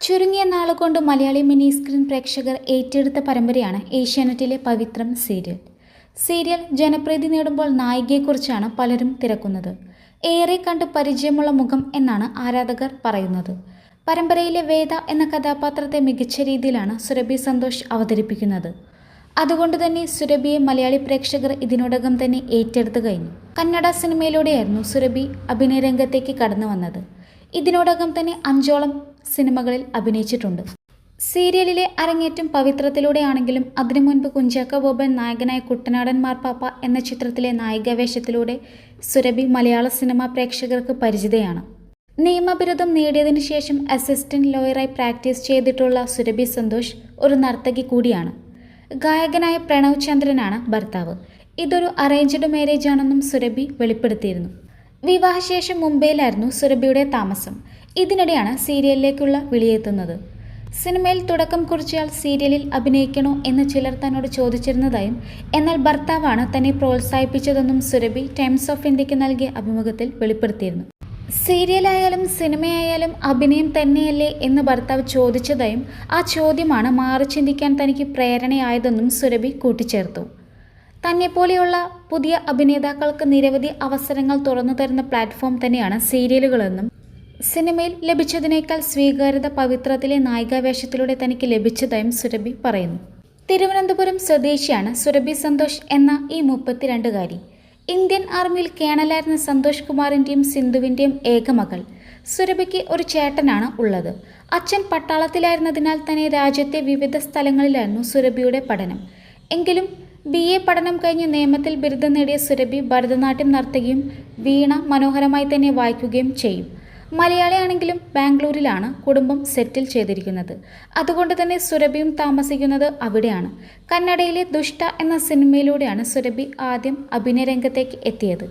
ചുരുങ്ങിയ നാളുകൊണ്ട് Malayali mini screen പ്രേക്ഷകർ ഏറ്റെടുത്ത പരമ്പരയാണ് ഏഷ്യാനെറ്റിലെ പവിത്രം സീരിയൽ. സീരിയൽ ജനപ്രീതി നേടുമ്പോൾ നായികയെക്കുറിച്ചാണ് പലരും തിരക്കുന്നത്. ഏറെ കണ്ട് പരിചയമുള്ള മുഖം എന്നാണ് ആരാധകർ പറയുന്നത്. പരമ്പരയിലെ വേദ എന്ന കഥാപാത്രത്തെ മികച്ച രീതിയിലാണ് സുരഭി സന്തോഷ് അവതരിപ്പിക്കുന്നത്. അതുകൊണ്ട് തന്നെ സുരഭിയെ മലയാളി പ്രേക്ഷകർ ഇതിനോടകം തന്നെ ഏറ്റെടുത്തു കഴിഞ്ഞു. കന്നഡ സിനിമയിലൂടെയായിരുന്നു സുരഭി അഭിനയ രംഗത്തേക്ക് കടന്നു വന്നത്. ഇതിനോടകം തന്നെ അഞ്ചോളം സിനിമകളിൽ അഭിനയിച്ചിട്ടുണ്ട്. സീരിയലിലെ അരങ്ങേറ്റം പവിത്രത്തിലൂടെയാണെങ്കിലും അതിനു മുൻപ് കുഞ്ചാക്ക ബോബൻ നായകനായ കുട്ടനാടൻ മാർപ്പാപ്പ എന്ന ചിത്രത്തിലെ നായികാവേഷത്തിലൂടെ സുരഭി മലയാള സിനിമാ പ്രേക്ഷകർക്ക് പരിചിതയാണ്. നിയമബിരുദം നേടിയതിനു ശേഷം അസിസ്റ്റന്റ് ലോയറായി പ്രാക്ടീസ് ചെയ്തിട്ടുള്ള സുരഭി സന്തോഷ് ഒരു നർത്തകി കൂടിയാണ്. ഗായകനായ പ്രണവ് ചന്ദ്രനാണ് ഭർത്താവ്. ഇതൊരു അറേഞ്ച്ഡ് മാരേജ് ആണെന്നും സുരഭി വെളിപ്പെടുത്തിയിരുന്നു. വിവാഹശേഷം മുംബൈയിലായിരുന്നു സുരഭിയുടെ താമസം. ഇതിനിടെയാണ് സീരിയലിലേക്കുള്ള വിളിയെത്തുന്നത്. സിനിമയിൽ തുടക്കം കുറിച്ചയാൾ സീരിയലിൽ അഭിനയിക്കണോ എന്ന് ചിലർ തന്നോട് ചോദിച്ചിരുന്നതായും എന്നാൽ ഭർത്താവാണ് തന്നെ പ്രോത്സാഹിപ്പിച്ചതെന്നും സുരഭി ടൈംസ് ഓഫ് ഇന്ത്യയ്ക്ക് നൽകിയ അഭിമുഖത്തിൽ വെളിപ്പെടുത്തിയിരുന്നു. സീരിയലായാലും സിനിമയായാലും അഭിനയം തന്നെയല്ലേ എന്ന് ഭർത്താവ് ചോദിച്ചതായും ആ ചോദ്യമാണ് മാറി ചിന്തിക്കാൻ തനിക്ക് പ്രേരണയായതെന്നും സുരഭി കൂട്ടിച്ചേർത്തു. തന്നെപ്പോലെയുള്ള പുതിയ അഭിനേതാക്കൾക്ക് നിരവധി അവസരങ്ങൾ തുറന്നു തരുന്ന പ്ലാറ്റ്ഫോം തന്നെയാണ് സീരിയലുകളെന്നും സിനിമയിൽ ലഭിച്ചതിനേക്കാൾ സ്വീകാര്യത പവിത്രത്തിലെ നായികാവേഷത്തിലൂടെ തനിക്ക് ലഭിച്ചതായും സുരഭി പറയുന്നു. തിരുവനന്തപുരം സ്വദേശിയാണ് സുരഭി സന്തോഷ് എന്ന ഈ മുപ്പത്തിരണ്ടുകാരി. ഇന്ത്യൻ ആർമിയിൽ കേണലായിരുന്ന സന്തോഷ് കുമാറിന്റെയും സിന്ധുവിന്റെയും ഏകമകൾ സുരഭിക്ക് ഒരു ചേട്ടനാണ് ഉള്ളത്. അച്ഛൻ പട്ടാളത്തിലായിരുന്നതിനാൽ തന്നെ രാജ്യത്തെ വിവിധ സ്ഥലങ്ങളിലായിരുന്നു സുരഭിയുടെ പഠനം. എങ്കിലും ബി എ പഠനം കഴിഞ്ഞ് നിയമത്തിൽ ബിരുദം നേടിയ സുരഭി ഭരതനാട്യം നർത്തകിയും വീണ മനോഹരമായി തന്നെ വായിക്കുകയും ചെയ്യും. മലയാളിയാണെങ്കിലും ബാംഗ്ലൂരിലാണ് കുടുംബം സെറ്റിൽ ചെയ്തിരിക്കുന്നത്. അതുകൊണ്ട് തന്നെ സുരഭിയും താമസിക്കുന്നത് അവിടെയാണ്. കന്നഡയിലെ ദുഷ്ട എന്ന സിനിമയിലൂടെയാണ് സുരഭി ആദ്യം അഭിനയരംഗത്തേക്ക് എത്തിയത്.